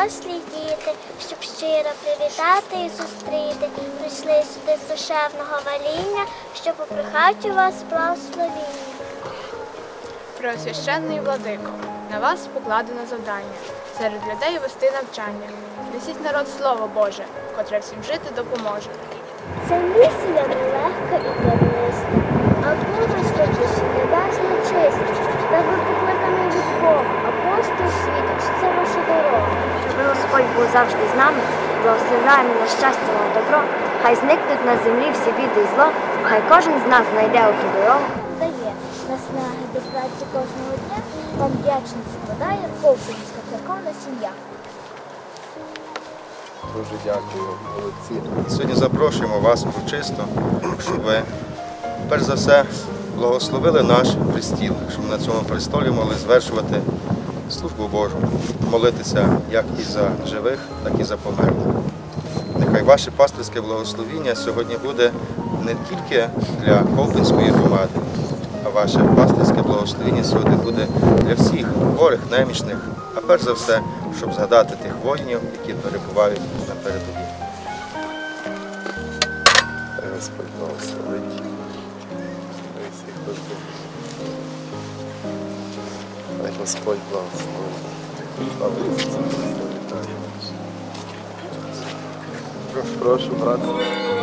дорослі діти, щоб щиро привітати і зустріти. Прийшли сюди з душевного ваління, щоб у вас благословіння. Преосвященний владико, на вас покладено завдання серед людей вести навчання. Несіть народ слово Боже, котре всім жити допоможе. Це місія нелегка і терниста, а мудрості душі небесно чисті. Та ви покликані від Бога, апостол світу, чи це ваша дорога? Господь був завжди з нами, благословляємо на щастя на добро, хай зникнуть на землі всі біди і зло, хай кожен з нас знайде оту дорогу. Дає наснаги до праці кожного дня, вам вдячність подає Ковпинська церковна сім'я. Дуже дякую, молодці. І сьогодні запрошуємо вас урочисто, щоб ви, перш за все, благословили наш престіл, щоб ми на цьому престолі могли звершувати службу Божу, молитися як і за живих, так і за померлих. Нехай ваше пастирське благословіння сьогодні буде не тільки для Ковпинської громади, а ваше пастирське благословіння сьогодні буде для всіх хворих, немічних, а перш за все, щоб згадати тих воїнів, які перебувають на передовій. Господь благословить. Господь благословить. Слава Ісусу Христу, вітаю. Прошу, прошу, брат. Амінь.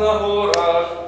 На горах,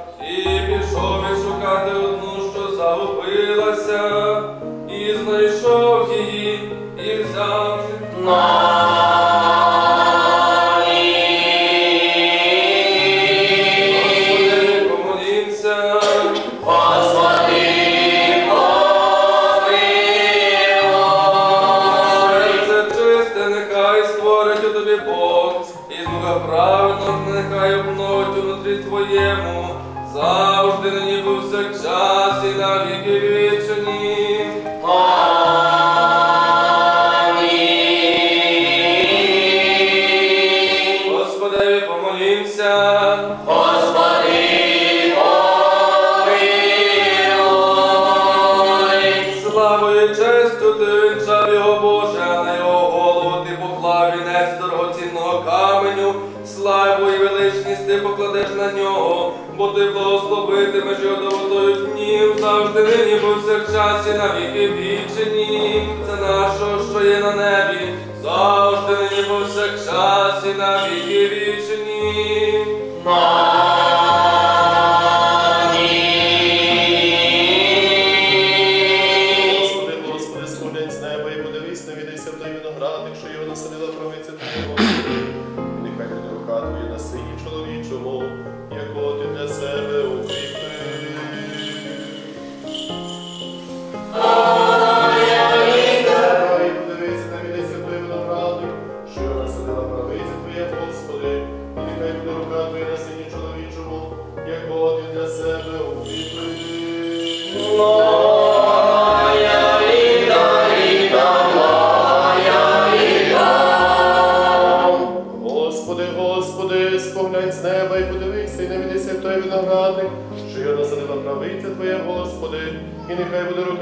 поклав вінець дорогоцінного каменю. Славу і величність ти покладеш на нього, бо ти благословитимеш його доводою днів, завжди нині повсякчас на віки вічені. Це нашого, що є на небі, завжди нині повсякчас і на віки вічені.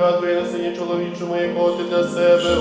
Твоя на сині чоловічому, якого ти для себе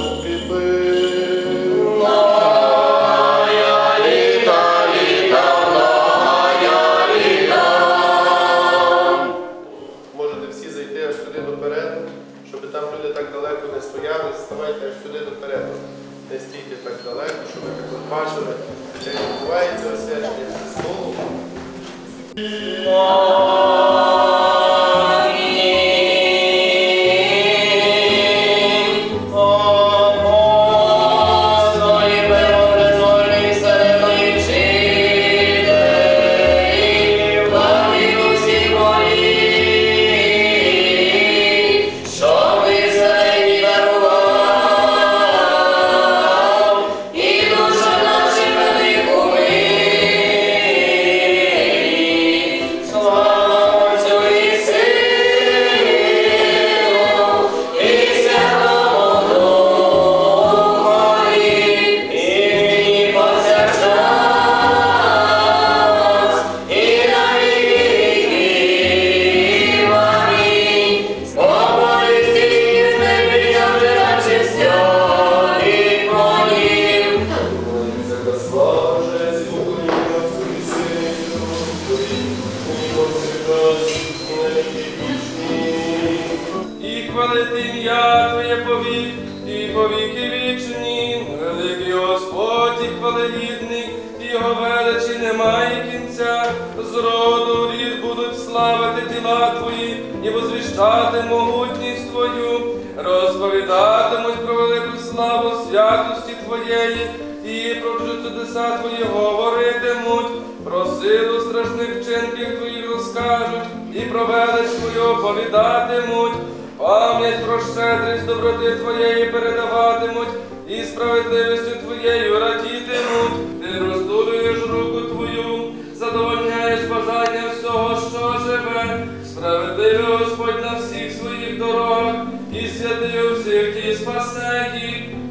Господь, хвалегідний, його величі немає кінця, з роду рід будуть славити діла Твої, і возвіщати могутність Твою, розповідатимуть про велику славу святості Твоєї, і про чудеса Твої говоритимуть, про силу страшних вчинків Твоїх розкажуть, і про велич Твою оповідатимуть. Пам'ять про щедрість доброти Твоєї передаватимуть, і справедливістю Твоєю радітимуть. Ти роздулюєш руку Твою, задовольняєш бажання всього, що живе. Справедливий Господь на всіх своїх дорогах, і святий у всіх ті спасе.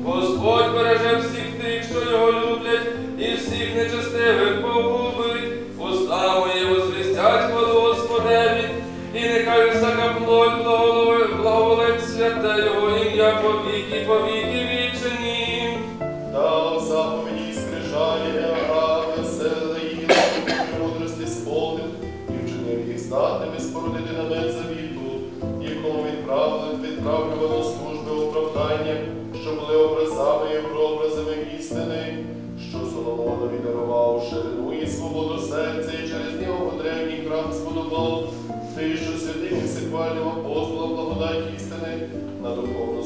Господь береже всіх тих, що його люблять, і всіх нечестивих погубить. Уста мої возвістять хвалу Господеві, і нехай всяка плоть благоволить, святе Його ім'я по віки, по віки вічені. Ти, що святим і всехвальним апостолом благодать істини, на духовну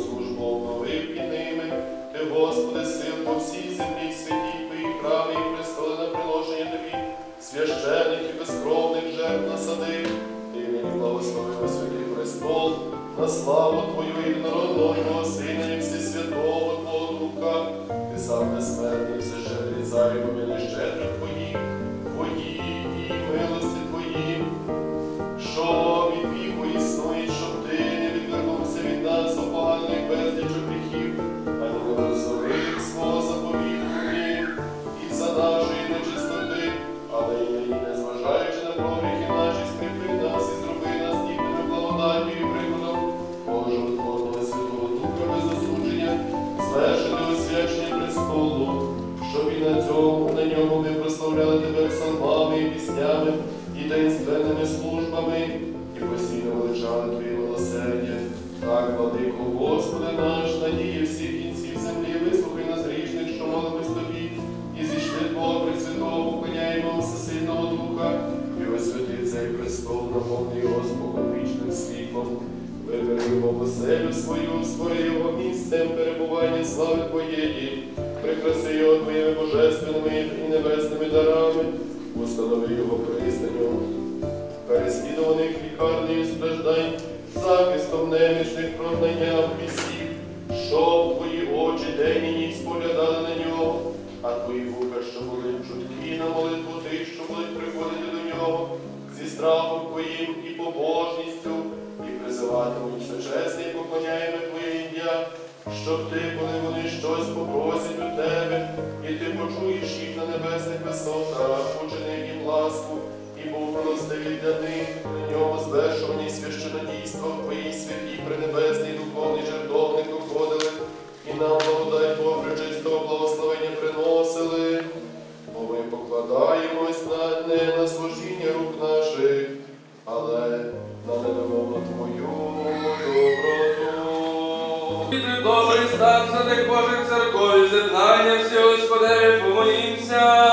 Добрий стан, за тих Божих церкові, з'єднання всі Господеві, помоїмся.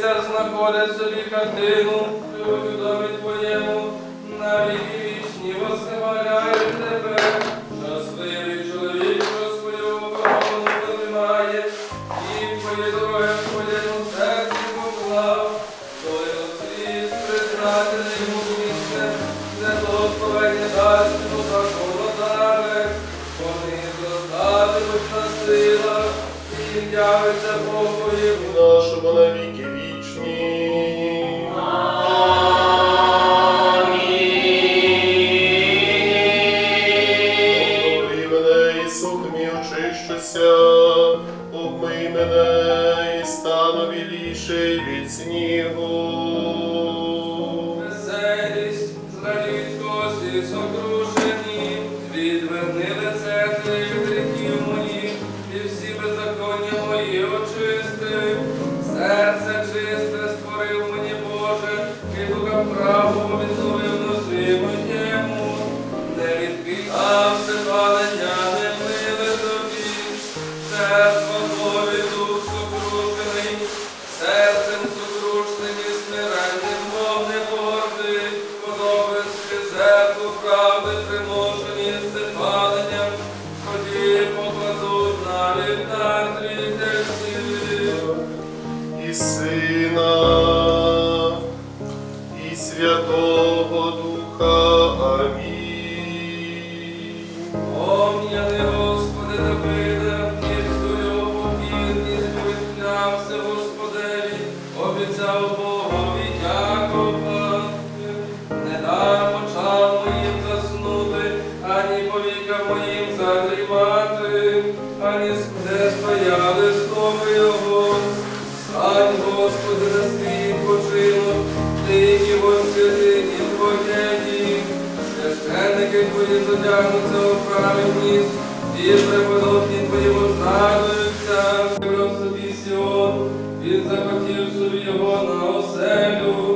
цар знаходить собі хатину, любові домі твоєму, на віки вічні восхваляють тебе, щасливий чоловік, що свою корону тримає, і твої дороги ходять серці поклав, той сліз притратили йому місце, то благословення дасть йому закону даре, вони зростатимуть на силах, і явиться Бог Твоєму нашому навіки. тягнуться у храмі вниз, і преподобні твої вознаються, в собі Сіон, він захотів собі його на оселю.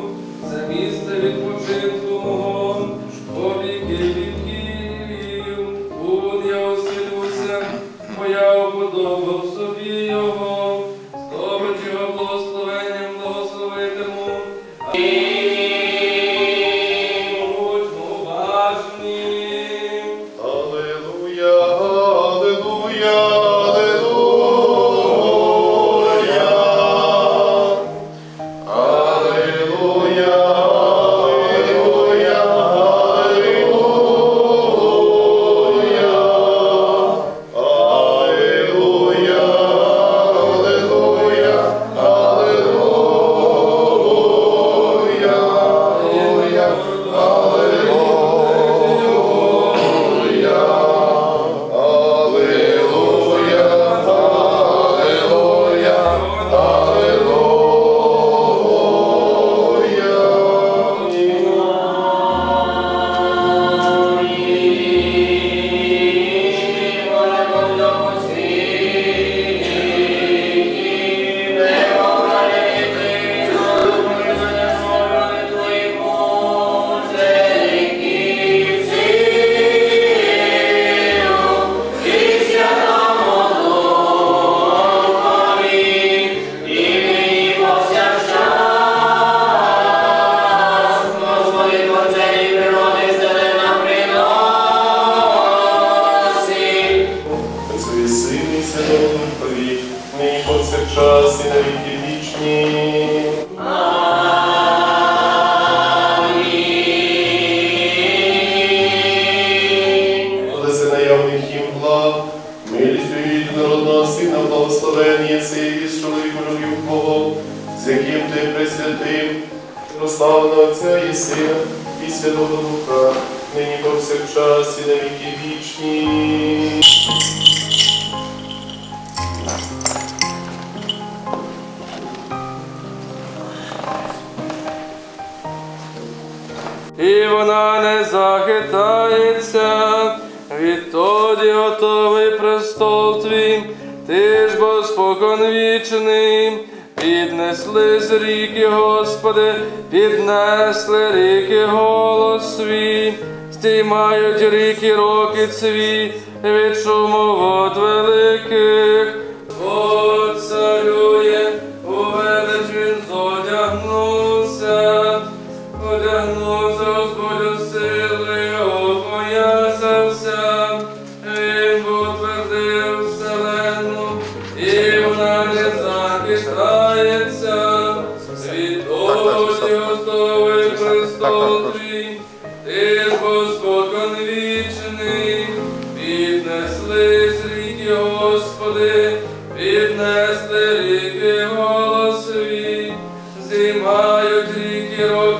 Захитається. Відтоді готовий престол твій, ти ж бо спокон вічний. Піднесли з ріки, Господи, піднесли ріки голос свій, стіймають ріки роки цві від шуму вод великих.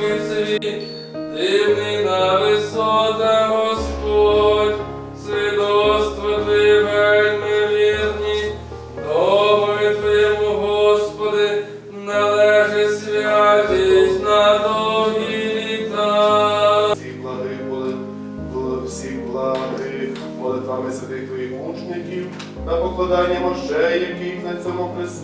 Ріки роки цвіт, дивний на висота Господь, свідоцтво Твої вельми вірні, домові Твоєму, Господи, належить святість на довгі літа. Всіх благих були, було всіх благих молитвами святих твоїх мучників, на покладання мощей, яких на цьому прес...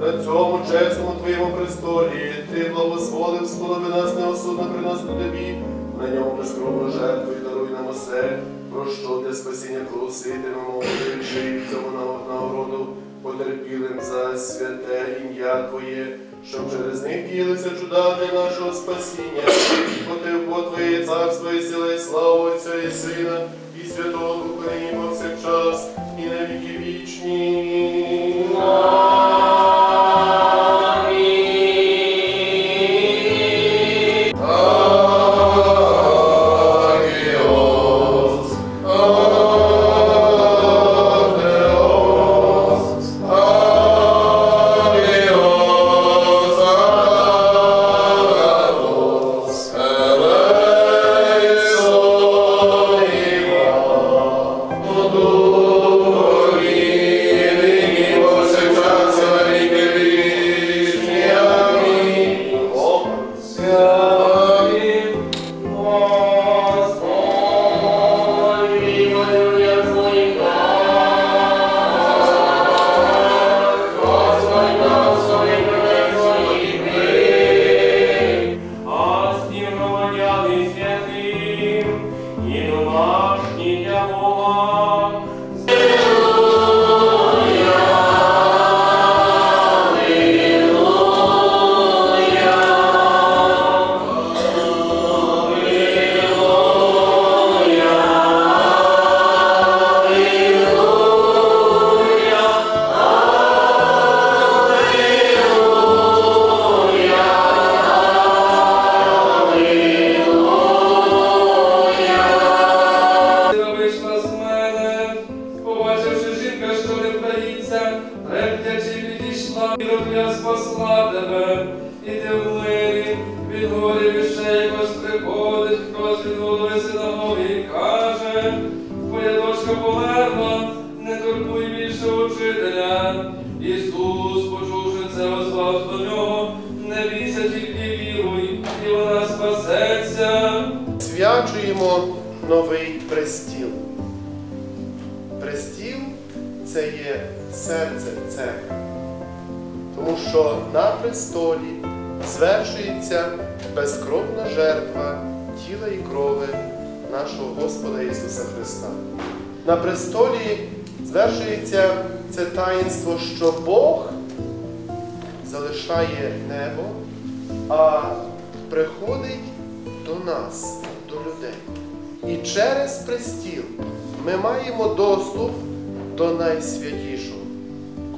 на цьому чесному твоєму престолі ти благословив сполови нас неосудно приносити тобі, на ньому безкровну жертву і даруй нам усе, про що для спасіння проситимемо, в цьому нагороду потерпілим за святе ім'я Твоє, щоб через них діялися чуда для нашого спасіння. Бо Твоє царство і сила, і слава Отця і Сина, і Святого Духа, нині повсякчас, і на віки вічні. Свячуємо новий престіл. Престіл це є серце церкви. Тому що на престолі звершується безкровна жертва тіла і крови нашого Господа Ісуса Христа. На престолі звершується це таїнство, що Бог залишає небо, а приходить до нас, до людей. І через престіл ми маємо доступ до найсвятішого.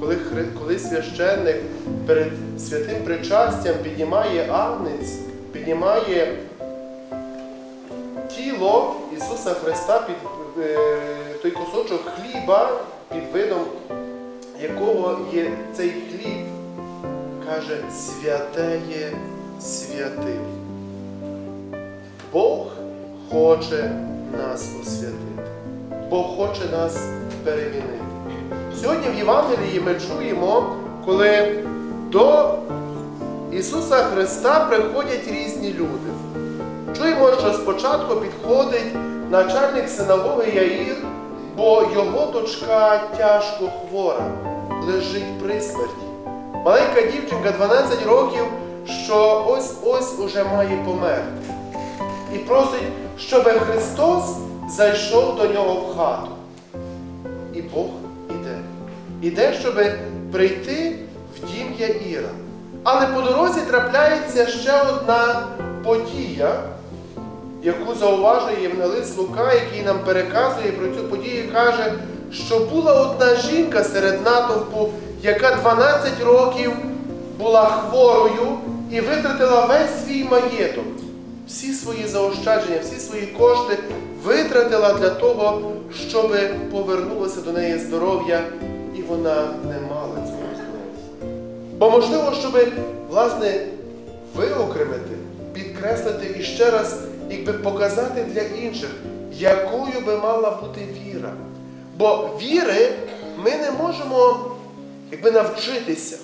коли, коли священник перед святим причастям піднімає агнець, піднімає тіло Ісуса Христа під е, той кусочок хліба, під видом якого є цей хліб, каже, святеє святих. Бог хоче нас освятити. Бог хоче нас перемінити. Сьогодні в Євангелії ми чуємо, коли до Ісуса Христа приходять різні люди. Чуємо, що спочатку підходить начальник синагоги Яїр, бо його дочка тяжко хвора, лежить при смерті. Маленька дівчинка 12 років, що ось-ось уже має померти. І просить, щоб Христос зайшов до нього в хату. І Бог іде. Іде, щоб прийти в дім Яїра. Але по дорозі трапляється ще одна подія, яку зауважує Євангелист Лука, який нам переказує про цю подію, і каже, що була одна жінка серед натовпу, яка 12 років була хворою і витратила весь свій маєток, всі свої заощадження, всі свої кошти витратила для того, щоб повернулося до неї здоров'я, і вона не мала цього здоров'я. Бо можливо, щоб власне виокремити, підкреслити і ще раз, якби показати для інших, якою би мала бути віра. Бо віри ми не можемо якби навчитися.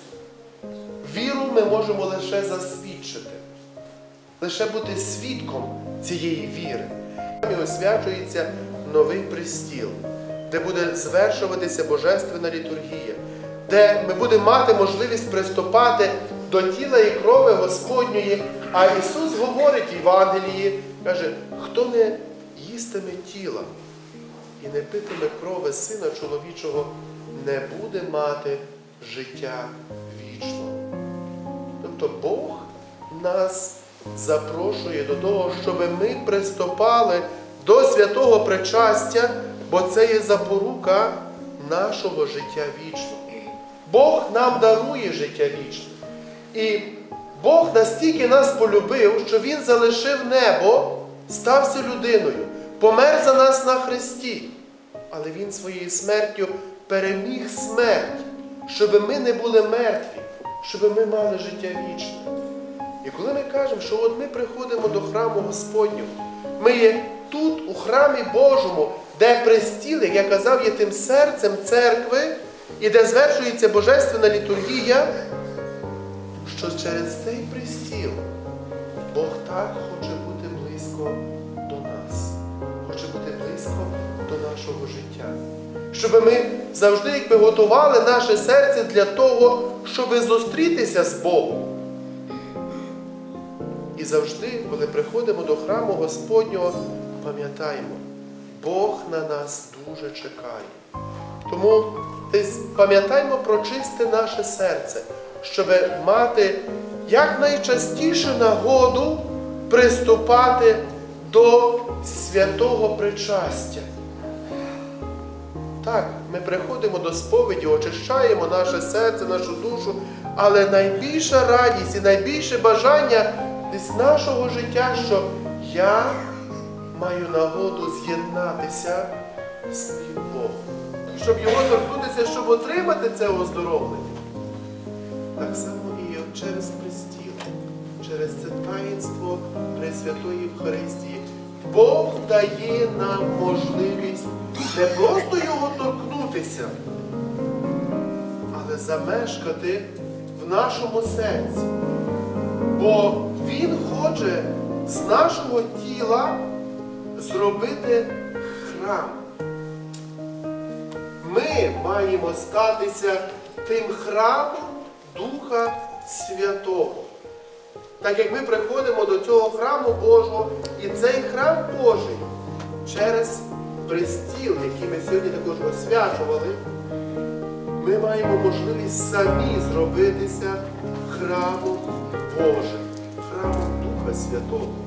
Віру ми можемо лише засвідчити, лише бути свідком цієї віри. І освячується новий престіл, де буде звершуватися Божественна літургія, де ми будемо мати можливість приступати до тіла і крови Господньої. А Ісус говорить в Євангелії, каже, хто не їстиме тіла і не питиме крови Сина чоловічого, не буде мати життя вічного. Тобто Бог нас запрошує до того, щоб ми приступали до святого причастя, бо це є запорука нашого життя вічного. Бог нам дарує життя вічне. І Бог настільки нас полюбив, що Він залишив небо, стався людиною, помер за нас на Христі. Але Він своєю смертю переміг смерть, щоб ми не були мертві, щоб ми мали життя вічне. І коли ми кажемо, що от ми приходимо до храму Господнього, ми є тут, у храмі Божому, де престіл, як я казав, є тим серцем церкви, і де звершується Божественна літургія, що через цей престіл Бог так хоче бути близько до нас, хоче бути близько до нашого життя. Щоб ми завжди якби готували наше серце для того, щоб зустрітися з Богом. Завжди, коли приходимо до храму Господнього, пам'ятаємо, Бог на нас дуже чекає. Тому десь пам'ятаймо про чисте наше серце, щоб мати якнайчастіше нагоду приступати до святого причастя. Так, ми приходимо до сповіді, очищаємо наше серце, нашу душу, але найбільша радість і найбільше бажання десь нашого життя, що я маю нагоду з'єднатися з своїм Богом, щоб його торкнутися, щоб отримати це оздоровлення. Так само і через престіл, через це таїнство Пресвятої Євхаристії. Бог дає нам можливість не просто його торкнутися, але замешкати в нашому серці. Бо Він хоче з нашого тіла зробити храм. Ми маємо статися тим храмом Духа Святого. Так як ми приходимо до цього храму Божого, і цей храм Божий через престіл, який ми сьогодні також освячували, ми маємо можливість самі зробитися храмом Божим, Святого.